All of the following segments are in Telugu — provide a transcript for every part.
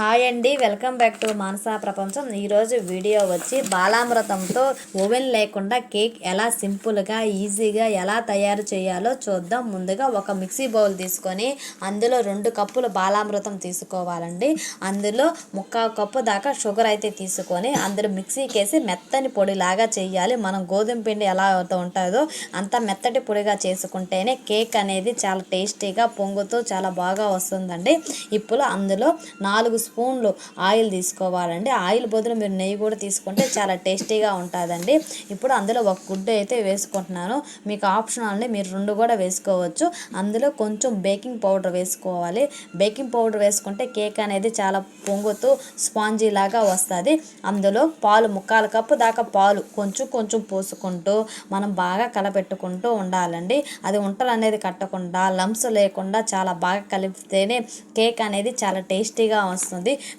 హాయ్ అండి వెల్కమ్ బ్యాక్ టు మానసా ప్రపంచం. ఈరోజు వీడియో వచ్చి బాలామృతంతో ఓవెన్ లేకుండా కేక్ ఎలా సింపుల్గా ఈజీగా ఎలా తయారు చేయాలో చూద్దాం. ముందుగా ఒక మిక్సీ బౌల్ తీసుకొని అందులో రెండు కప్పులు బాలామృతం తీసుకోవాలండి. అందులో ముక్కావు కప్పు దాకా షుగర్ అయితే తీసుకొని అందులో మిక్సీకి వేసి మెత్తని పొడిలాగా చేయాలి. మనం గోధుమ పిండి ఎలా అయితే ఉంటుందో అంత మెత్తటి పొడిగా చేసుకుంటేనే కేక్ అనేది చాలా టేస్టీగా పొంగుతూ చాలా బాగా వస్తుందండి. ఇప్పుడు అందులో నాలుగు స్పూన్లు ఆయిల్ తీసుకోవాలండి. ఆయిల్ బదులు మీరు నెయ్యి కూడా తీసుకుంటే చాలా టేస్టీగా ఉంటుందండి. ఇప్పుడు అందులో ఒక గుడ్డ అయితే వేసుకుంటున్నాను. మీకు ఆప్షన్ అండి మీరు రెండు కూడా వేసుకోవచ్చు. అందులో కొంచెం బేకింగ్ పౌడర్ వేసుకోవాలి. బేకింగ్ పౌడర్ వేసుకుంటే కేక్ అనేది చాలా పొంగుతూ స్పాంజీ లాగా వస్తుంది. అందులో పాలు ముక్కాల కప్పు దాకా పాలు కొంచెం కొంచెం పోసుకుంటూ మనం బాగా కలపెట్టుకుంటూ ఉండాలండి. అది ఉంటలు అనేది కట్టకుండా లంప్స్ లేకుండా చాలా బాగా కలిపితేనే కేక్ అనేది చాలా టేస్టీగా వస్తుంది.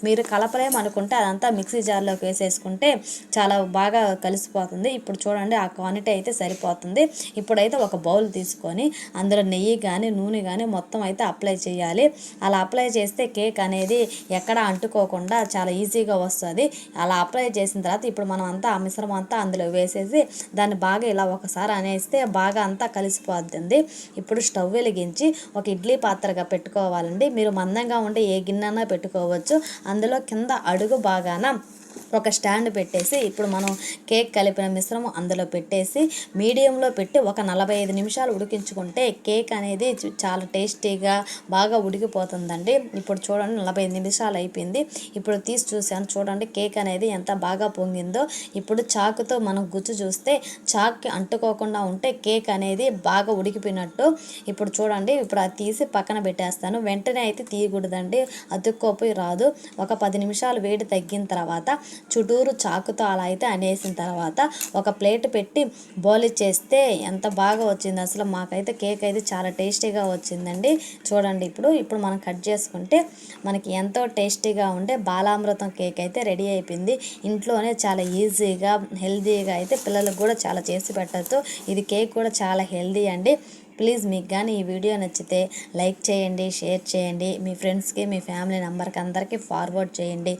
మీరు కలపలేము అనుకుంటే అదంతా మిక్సీ జార్లోకి వేసేసుకుంటే చాలా బాగా కలిసిపోతుంది. ఇప్పుడు చూడండి ఆ క్వాంటిటీ అయితే సరిపోతుంది. ఇప్పుడైతే ఒక బౌల్ తీసుకొని అందులో నెయ్యి కానీ నూనె కానీ మొత్తం అయితే అప్లై చేయాలి. అలా అప్లై చేస్తే కేక్ అనేది ఎక్కడ అంటుకోకుండా చాలా ఈజీగా వస్తుంది. అలా అప్లై చేసిన తర్వాత ఇప్పుడు మనం అంతా ఆ మిశ్రమం అంతా అందులో వేసేసి దాన్ని బాగా ఇలా ఒకసారి అనేస్తే బాగా అంతా కలిసిపోతుంది. ఇప్పుడు స్టవ్ వెలిగించి ఒక ఇడ్లీ పాత్రగా పెట్టుకోవాలండి. మీరు మందంగా ఉంటే ఏ గిన్నెనా పెట్టుకోవచ్చు. అందులో కింద అడుగు బాగాన ఒక స్టాండ్ పెట్టేసి ఇప్పుడు మనం కేక్ కలిపిన మిశ్రమం అందులో పెట్టేసి మీడియంలో పెట్టి ఒక నలభై ఐదు నిమిషాలు ఉడికించుకుంటే కేక్ అనేది చాలా టేస్టీగా బాగా ఉడికిపోతుందండి. ఇప్పుడు చూడండి నలభై ఐదు నిమిషాలు అయిపోయింది. ఇప్పుడు తీసి చూశాను చూడండి కేక్ అనేది ఎంత బాగా పొంగిందో. ఇప్పుడు చాకుతో మనం గుచ్చు చూస్తే చాక్కి అంటుకోకుండా ఉంటే కేక్ అనేది బాగా ఉడికిపోయినట్టు. ఇప్పుడు చూడండి ఇప్పుడు అది తీసి పక్కన పెట్టేస్తాను. వెంటనే అయితే తీయకూడదండి. అతుక్కోపోయి రాదు. ఒక పది నిమిషాలు వేడి తగ్గిన తర్వాత చుట్టూరు చాకుతో అలా అయితే అనేసిన తర్వాత ఒక ప్లేట్ పెట్టి బౌల్ చేస్తే ఎంత బాగా వచ్చింది. అసలు మాకైతే కేక్ అయితే చాలా టేస్టీగా వచ్చిందండి. చూడండి ఇప్పుడు ఇప్పుడు మనం కట్ చేసుకుంటే మనకి ఎంతో టేస్టీగా ఉండే బాలామృతం కేక్ అయితే రెడీ అయిపోయింది. ఇంట్లోనే చాలా ఈజీగా హెల్తీగా అయితే పిల్లలకు కూడా చాలా చేసి పెట్టచ్చు ఇది కేక్ కూడా చాలా హెల్తీ అండి. ప్లీజ్ మీకు కానీ ఈ వీడియో నచ్చితే లైక్ చేయండి షేర్ చేయండి. మీ ఫ్రెండ్స్కి మీ ఫ్యామిలీ మెంబర్కి అందరికీ ఫార్వర్డ్ చేయండి.